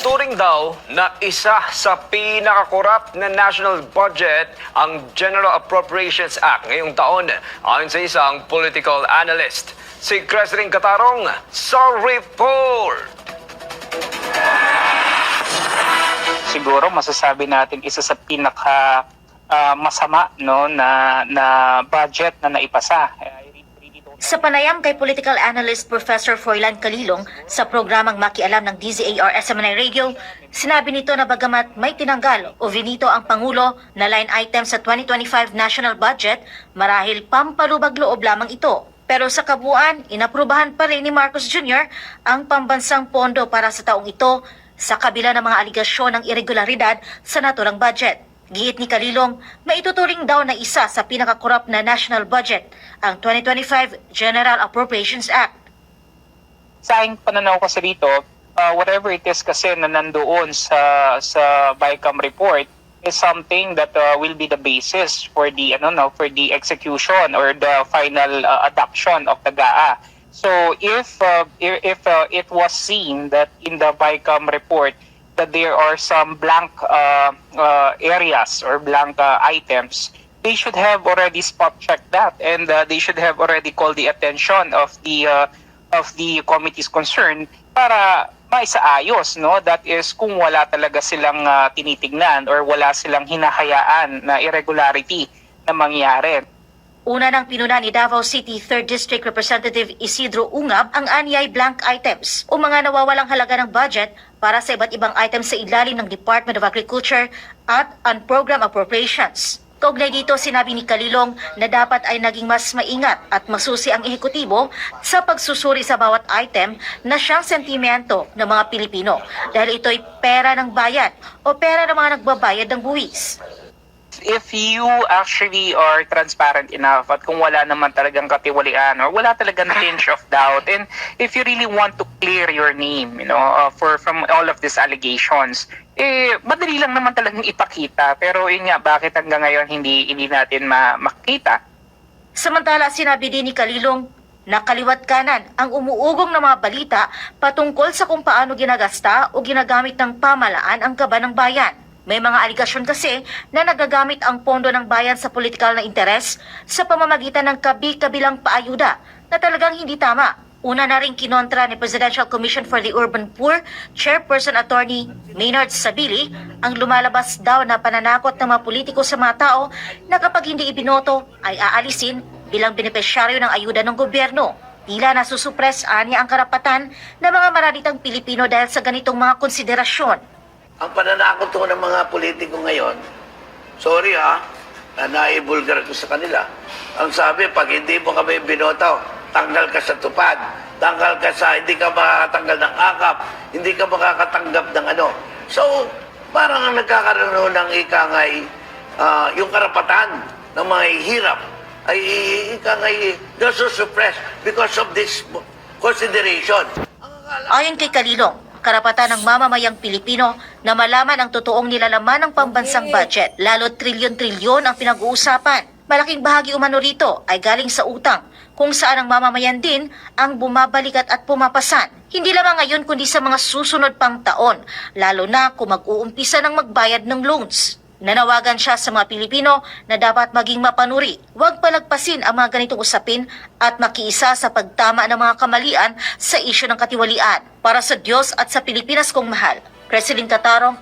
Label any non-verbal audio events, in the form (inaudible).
Turing daw na isa sa pinakakorap na national budget ang General Appropriations Act ngayong taon ayon sa isang political analyst. Si Cresrin Catarong sa report! siguro masasabi natin isa sa pinaka ah, masama no na na budget na naipasa. Sa panayam kay political analyst Professor Froilan Kalilong sa programang Makialam ng DZAR SMNI Radio, sinabi nito na bagamat may tinanggal o vinito ang Pangulo na line item sa 2025 national budget, marahil pampalubag loob lamang ito. Pero sa kabuuan, inaprubahan pa rin ni Marcos Jr. ang pambansang pondo para sa taong ito sa kabila ng mga aligasyon ng irregularidad sa naturang budget. Giit ni Kalilong, maituturing daw na isa sa pinakakorap na national budget ang 2025 General Appropriations Act. sa aking pananaw kasi dito, uh, whatever it is kasi na nandoon sa sa BICAM report is something that uh, will be the basis for the ano no for the execution or the final uh, adoption of the GAA. So if uh, if, if uh, it was seen that in the BICAM report that there are some blank uh, uh, areas or blank uh, items, they should have already spot checked that and uh, they should have already called the attention of the uh, of the committees concerned para maisaayos no? That is kung wala talaga silang ah, tinitignan or wala silang hinahayaan na irregularity na mangyari Una ng pinuna ni Davao City 3rd District Representative Isidro Ungab ang anyay blank items o mga nawawalang halaga ng budget para sa iba't ibang items sa ilalim ng Department of Agriculture at unprogrammed appropriations. Kaugnay dito, sinabi ni Kalilong na dapat ay naging mas maingat at masusi ang ehekutibo sa pagsusuri sa bawat item na siyang sentimento ng mga Pilipino dahil ito'y pera ng bayan o pera ng mga nagbabayad ng buwis. If you actually are transparent enough at kung wala naman talagang katiwalian or wala talagang (laughs) tinge of doubt and if you really want to clear your name you know uh, for from all of these allegations eh madali lang naman talagang ipakita pero yun nga bakit hanggang ngayon hindi hindi natin ma makita Samantala, sinabi din ni Kalilong na kaliwat kanan ang umuugong ng mga balita patungkol sa kung paano ginagasta o ginagamit ng pamalaan ang kaba ng bayan. May mga aligasyon kasi na nagagamit ang pondo ng bayan sa politikal na interes sa pamamagitan ng kabi-kabilang paayuda na talagang hindi tama. Una na rin kinontra ni Presidential Commission for the Urban Poor, Chairperson Attorney Maynard Sabili, ang lumalabas daw na pananakot ng mga politiko sa mga tao na kapag hindi ibinoto ay aalisin bilang benepisyaryo ng ayuda ng gobyerno. Tila nasusupres anya ang karapatan ng mga maraditang Pilipino dahil sa ganitong mga konsiderasyon. Ang pananakot ko ng mga politiko ngayon, sorry ha, na naibulgar ko sa kanila. Ang sabi, pag hindi mo kami binoto, tanggal ka sa tupad, tanggal ka sa, hindi ka makakatanggal ng akap, hindi ka makakatanggap ng ano. So, parang ang nagkakaroon ng ikangay, ah, yung karapatan ng mga hirap ay ikangay nasusupress because of this consideration. Ayon kay Kalilong, karapatan ng mamamayang Pilipino na malaman ang totoong nilalaman ng pambansang budget, lalo trilyon-trilyon ang pinag-uusapan. Malaking bahagi umano rito ay galing sa utang, kung saan ang mamamayan din ang bumabalikat at pumapasan. Hindi lamang ngayon kundi sa mga susunod pang taon, lalo na kung mag-uumpisa ng magbayad ng loans. Nanawagan siya sa mga Pilipino na dapat maging mapanuri. Huwag palagpasin ang mga ganitong usapin at makiisa sa pagtama ng mga kamalian sa isyu ng katiwalian. Para sa Diyos at sa Pilipinas kong mahal. President Tatarong,